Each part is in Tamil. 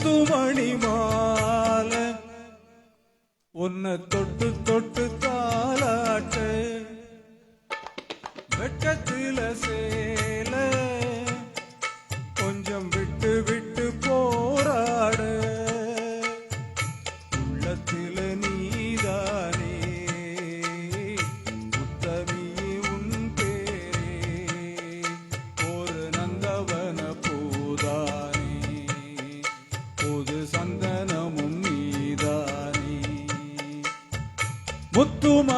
முத்துமணி மாலை உன்னை தொட்டு தொட்டு புத்துமா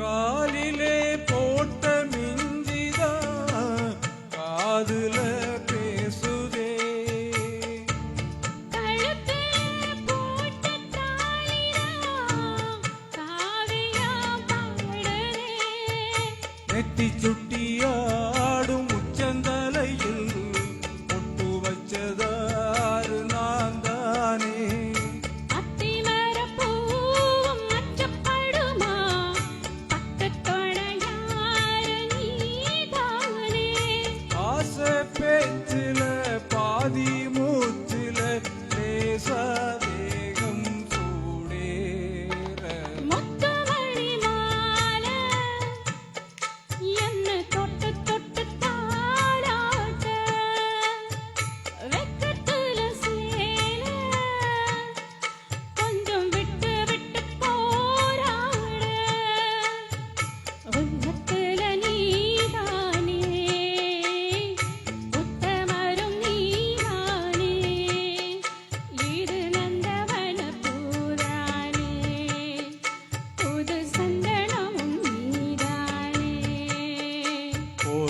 காலிலே போட்ட மிஞ்சிதா காதுல பேசுதே. நெத்தி சுட்டு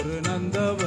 ஒரு நந்தவ